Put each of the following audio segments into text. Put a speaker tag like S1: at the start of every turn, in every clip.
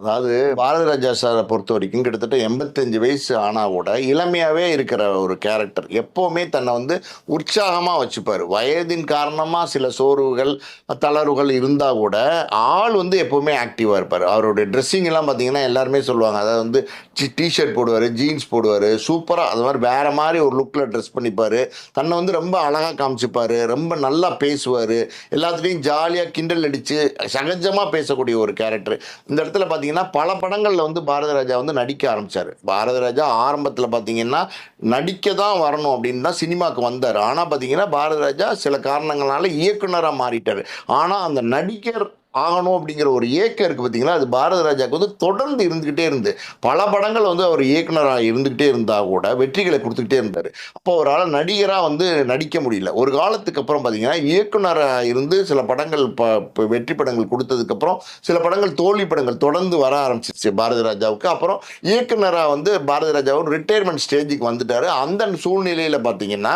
S1: அதாவது பாரதி ராஜா சாரை பொறுத்த வரைக்கும் கிட்டத்தட்ட எண்பத்தஞ்சு வயசு ஆனால் கூட இளமையாகவே இருக்கிற ஒரு கேரக்டர் எப்போவுமே தன்னை வந்து உற்சாகமாக வச்சுப்பார். வயதின் காரணமாக சில சோர்வுகள் தளர்வுகள் இருந்தால் கூட ஆள் வந்து எப்போவுமே ஆக்டிவாக இருப்பார். அவருடைய ட்ரெஸ்ஸிங் எல்லாம் பார்த்தீங்கன்னா எல்லாருமே சொல்லுவாங்க. அதாவது வந்து டிஷர்ட் போடுவார் ஜீன்ஸ் போடுவார் சூப்பராக அது மாதிரி வேறு மாதிரி ஒரு லுக்கில் ட்ரெஸ் பண்ணிப்பார். தன்னை வந்து ரொம்ப அழகாக காமிச்சிப்பார். ரொம்ப நல்லா பேசுவார். எல்லாத்துலேயும் ஜாலியாக கிண்டல் அடித்து சகஜமாக பேசக்கூடிய ஒரு கேரக்டர் இந்த இடத்துல பார்த்தீங்கன்னா பார்த்தீங்கன்னா பல படங்களில் வந்து பாரத ராஜா வந்து நடிக்க ஆரம்பித்தார் பாரத ராஜா ஆரம்பத்தில் பார்த்தீங்கன்னா நடிக்க தான் வரணும் அப்படின்னு தான் சினிமாவுக்கு வந்தார். ஆனால் பார்த்தீங்கன்னா பாரதி ராஜா சில காரணங்களால இயக்குனராக மாறிட்டார். ஆனால் அந்த நடிகர் ஆகணும் அப்படிங்கிற ஒரு ஏக்கம் இருக்குது பார்த்தீங்களா? அது பாரத ராஜாவுக்கு வந்து தொடர்ந்து இருந்துக்கிட்டே இருந்து. பல படங்கள் வந்து அவர் இயக்குனராக இருந்துக்கிட்டே இருந்தால் கூட வெற்றிகளை கொடுத்துக்கிட்டே இருந்தார். அப்போ அவரால் நடிகராக வந்து நடிக்க முடியல. ஒரு காலத்துக்கு அப்புறம் பார்த்தீங்கன்னா இயக்குனராக இருந்து சில படங்கள் ப வெற்றி படங்கள் கொடுத்ததுக்கப்புறம் சில படங்கள் தோல்வி படங்கள் தொடர்ந்து வர ஆரம்பிச்சிச்சு பாரதி ராஜாவுக்கு. அப்புறம் இயக்குனராக வந்து பாரதி ராஜாவும் ரிட்டையர்மெண்ட் ஸ்டேஜுக்கு வந்துட்டார். அந்த சூழ்நிலையில் பார்த்தீங்கன்னா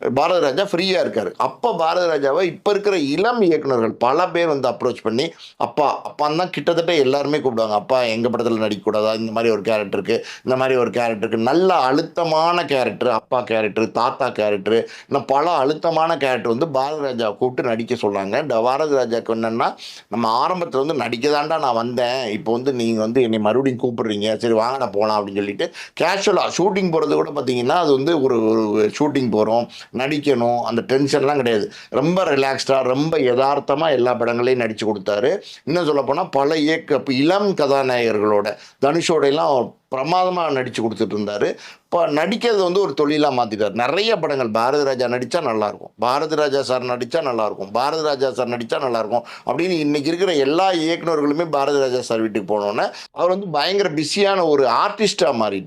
S1: பாரத ராஜா ஃப்ரீயாக இருக்கார். அப்போ பாரத ராஜாவை இப்போ இருக்கிற இளம் இயக்குனர்கள் பல பேர் வந்து அப்ரோச் பண்ணி அப்பா அப்பான் தான் கிட்டத்தட்ட எல்லாருமே கூப்பிடுவாங்க. அப்பா எங்கள் படத்தில் நடிக்கக்கூடாதா? இந்த மாதிரி ஒரு கேரக்டருக்கு இந்த மாதிரி ஒரு கேரக்டருக்கு நல்ல அழுத்தமான கேரக்டர் அப்பா கேரக்டர் தாத்தா கேரக்டர் இன்னும் பல அழுத்தமான கேரக்டர் வந்து பாரத ராஜாவை கூப்பிட்டு நடிக்க சொல்கிறாங்க இந்த பாரத ராஜாவுக்கு என்னென்னா நம்ம ஆரம்பத்தில் வந்து நடிக்க தாண்டா நான் வந்தேன். இப்போ வந்து நீங்கள் வந்து என்னை மறுபடியும் கூப்பிடுறீங்க. சரி வாங்க நான் போகலாம் அப்படின்னு சொல்லிட்டு கேஷுவலாக ஷூட்டிங் போகிறது கூட பார்த்தீங்கன்னா அது வந்து ஒரு ஒரு ஷூட்டிங் போகிறோம் நடிக்கணும் அந்த டென்ஷன்லாம் கிடையாது. ரொம்ப ரிலாக்ஸ்டாக ரொம்ப யதார்த்தமாக எல்லா படங்களையும் நடித்து கொடுத்தாரு. இன்னும் சொல்லப்போனால் பல இயக்க இளம் கதாநாயகர்களோட தனுஷோட எல்லாம் பிரமாதமாக நடித்து கொடுத்துட்டு இருந்தார். இப்போ நடிக்கிறது வந்து ஒரு தொழிலாக மாற்றிட்டார் நிறைய படங்கள் பாரதி ராஜா நடித்தா நல்லாயிருக்கும். பாரதி ராஜா சார் நடித்தா நல்லாயிருக்கும். பாரதி ராஜா சார் நடித்தா நல்லாயிருக்கும். அப்படின்னு இன்றைக்கி இருக்கிற எல்லா இயக்குநர்களுமே பாரதி ராஜா சார் வீட்டுக்கு போனோன்னே அவர் வந்து பயங்கர பிஸியான ஒரு ஆர்டிஸ்ட்டாக மாறிட்டார்.